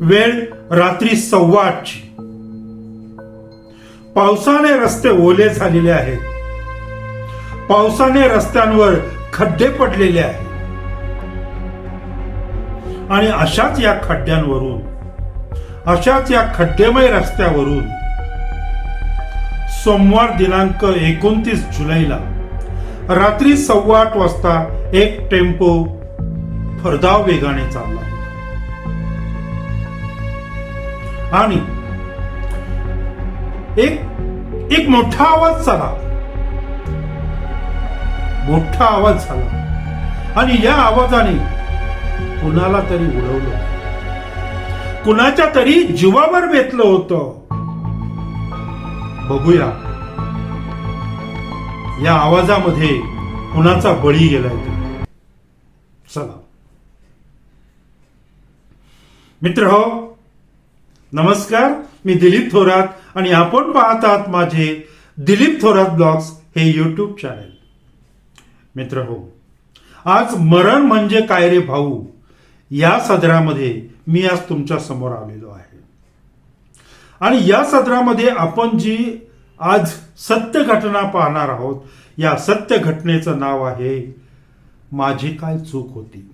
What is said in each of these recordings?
वेळ रात्री सव्वा आठची. पावसाने रस्ते ओले झालेले आहेत. पावसाने रस्त्यांवर खड्डे पडलेले आहेत. आणि अशाच या खड्ड्यांवरून अशाच या खड्डेमय रस्त्यावरून सोमवार दिनांक एकोणतीस जुलैला रात्री सव्वा आठ वाजता एक टेम्पो फरदाव वेगाने चालला. आणि एक एक मोठा आवाज झाला. मोठा आवाज झाला. आणि या आवाजाने कुणाला तरी उडवलं. कुणाच्या तरी जीवावर बेतलं होतं. बघूया. या आवाजामध्ये कुणाचा बळी गेलाय चला. मित्र हो नमस्कार मी दिलीप थोरात आणि आपण पाहतात माझे दिलीप थोरात ब्लॉग्स हे यूट्यूब चॅनल मित्र हो आज मरण म्हणजे काय रे भाऊ? या सदरामध्ये मी आज तुमच्यासमोर आलेलो आहे. आणि या सदरामध्ये आपण जी आज सत्य घटना पाहणार आहोत या सत्य घटनेचं नाव आहे माझी काय चूक होती?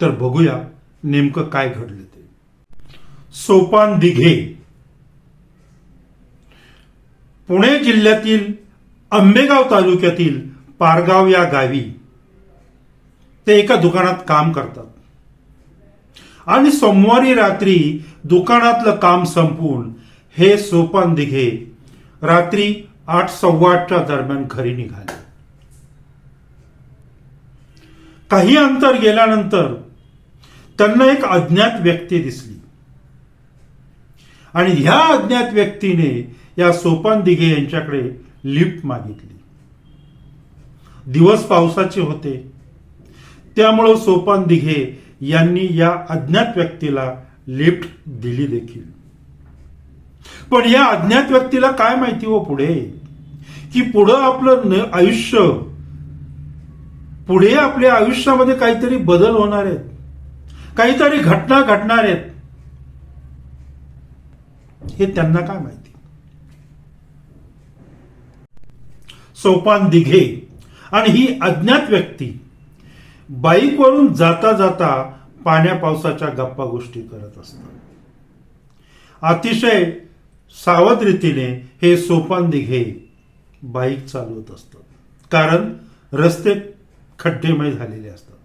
तर बघूया नेमकं काय घडलं ते? सोपान दिघे. पुणे जिल्ह्यातील आंबेगाव तालुक्यातील पारगाव या गावी ते एका दुकानात काम करतात. आणि सोमवारी रात्री दुकानातलं काम संपवून हे सोपान दिघे रात्री आठ सव्वा आठच्या दरम्यान घरी निघाले. काही अंतर गेल्यानंतर त्यांना एक अज्ञात व्यक्ती दिसली. आणि ह्या अज्ञात व्यक्तीने या सोपान दिघे यांच्याकडे लिफ्ट मागितली. दिवस पावसाचे होते. त्यामुळं सोपान दिघे यांनी या अज्ञात व्यक्तीला लिफ्ट दिली देखील. पण या अज्ञात व्यक्तीला काय माहिती हो पुढे? की पुढं आपलं न- आयुष्य पुढे आपल्या आयुष्यामध्ये काहीतरी बदल होणार आहेत. काहीतरी घटना घडणार आहेत. हे त्यांना काय माहिती? सोपान दिघे आणि ही अज्ञात व्यक्ती बाईकवरून जाता जाता पाण्या पावसाच्या गप्पा गोष्टी करत असतात. अतिशय सावध रीतीने हे सोपान दिघे बाईक चालवत असतात. कारण रस्ते खड्डेमय झालेले असतात.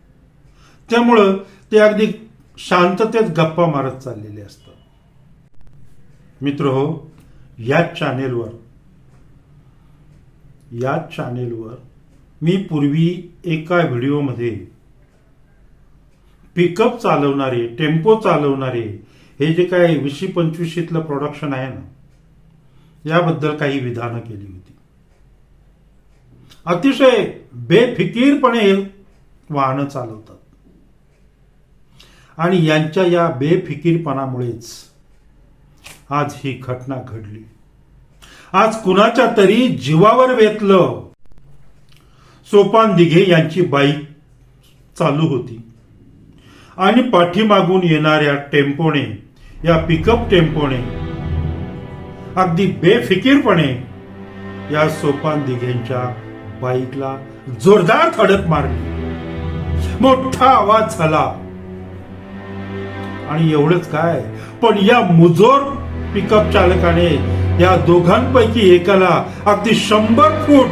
त्यामुळं ते अगदी शांततेत गप्पा मारत चाललेले असतात. मित्र हो याच चॅनेलवर याच चॅनेलवर मी पूर्वी एका व्हिडिओमध्ये पिकअप चालवणारे टेम्पो चालवणारे हे जे काय वीसशे पंचवीसशीतलं प्रोडक्शन आहे ना याबद्दल काही विधानं केली होती. अतिशय बेफिकीरपणे हे वाहनं चालवतात. आणि यांच्या या बेफिकीरपणामुळेच आज ही घटना घडली. आज कुणाच्या तरी जीवावर वेतलं. सोपान दिघे यांची बाईक चालू होती. आणि पाठीमागून येणाऱ्या टेम्पोने या पिकअप टेम्पोने अगदी बेफिकीरपणे या सोपान दिघेंच्या बाईकला जोरदार धडक मारली. मोठा आवाज झाला. आणि एवढंच काय? पण या मुजोर पिकअप चालकाने या दोघांपैकी एकाला अगदी शंभर फूट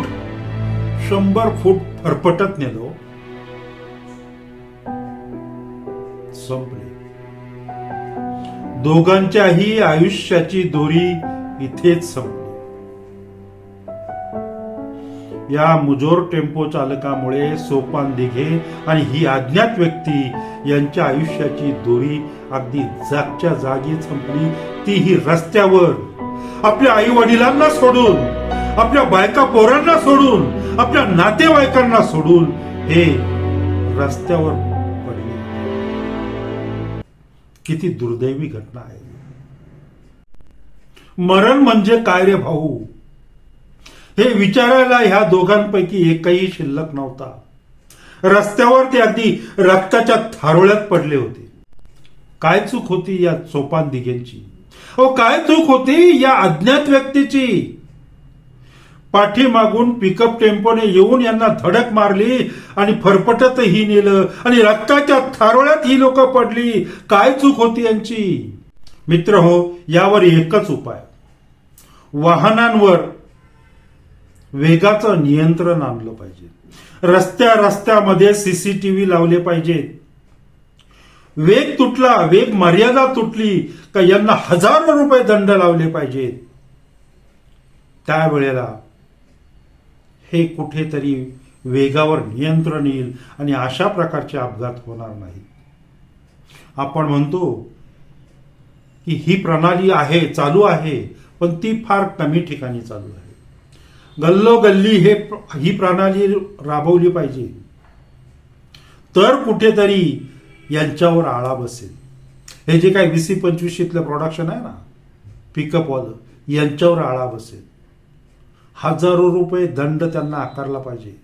शंभर फूट फरफटत नेलो. संपले. दोघांच्याही आयुष्याची दोरी इथेच संपली. या मुजोर टेम्पो चालकामुळे सोपान दिघे आणि ही अज्ञात व्यक्ती यांच्या आयुष्याची दोरी अगदी जागच्या जागी संपली. तीही रस्त्यावर. आपल्या आई वडिलांना सोडून आपल्या बायका पोरांना सोडून आपल्या नातेवाईकांना सोडून हे रस्त्यावर पडले. किती दुर्दैवी घटना आहे. मरण म्हणजे काय रे भाऊ? हे विचारायला ह्या दोघांपैकी एकही शिल्लक नव्हता. रस्त्यावर ते अगदी रक्ताच्या थारोळ्यात पडले होते. काय चूक होती या चोपान दिघेंची? ओ काय चूक होती या अज्ञात व्यक्तीची? पाठीमागून पिकअप टेम्पोने येऊन यांना धडक मारली आणि फरफटतही नेलं आणि रक्ताच्या थारोळ्यात ही लोक पडली. काय चूक होती यांची? मित्र हो यावर एकच उपाय. वाहनांवर वेगाचं नियंत्रण आणलं पाहिजे. रस्त्या रस्त्यामध्ये सीसीटीव्ही लावले पाहिजेत वेग तुटला वेग मर्यादा तुटली का यांना हजारो रुपये दंड लावले पाहिजेत त्यावेळेला हे कुठेतरी वेगावर नियंत्रण येईल आणि अशा प्रकारचे अपघात होणार नाहीत. आपण म्हणतो की ही प्रणाली आहे चालू आहे पण ती फार कमी ठिकाणी चालू आहे. गल्लोगल्ली हे ही प्रणाली राबवली पाहिजे. तर कुठेतरी यांच्यावर आळा बसेल. हे जे काही वीसी पंचवीशीतलं प्रोडक्शन आहे ना पिकअपवालं यांच्यावर आळा बसेल. हजारो रुपये दंड त्यांना आकारला पाहिजे.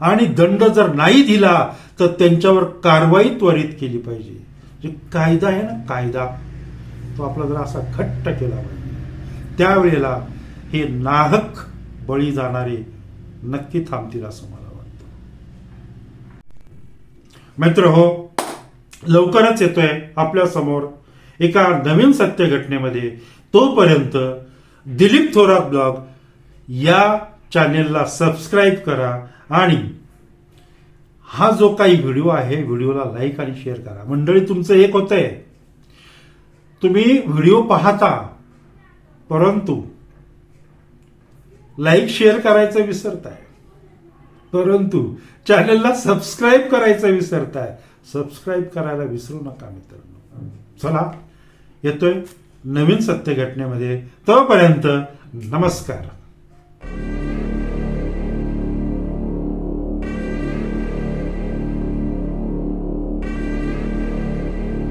आणि दंड जर नाही दिला तर त्यांच्यावर कारवाई त्वरित केली पाहिजे. जे कायदा आहे ना कायदा तो आपला जर असा घट्ट केला पाहिजे. त्यावेळेला हे नाहक बळी जाणारे नक्की थांबतील असं मला वाटतं. मित्र हो लवकरच येतोय आपल्यासमोर एका नवीन सत्य घटनेमध्ये तोपर्यंत दिलीप थोरात ब्लॉग या चॅनेलला सबस्क्राईब करा आणि हा जो काही व्हिडिओ आहे व्हिडिओला लाईक आणि शेअर करा. मंडळी तुमचं एक होतंय. तुम्ही व्हिडिओ पाहता परंतु लाईक शेअर करायचं विसरताय. परंतु चॅनेलला सबस्क्राईब करायचं विसरताय. सबस्क्राईब करायला विसरू नका मित्रांनो. चला येतोय नवीन सत्य घटनेमध्ये तोपर्यंत नमस्कार.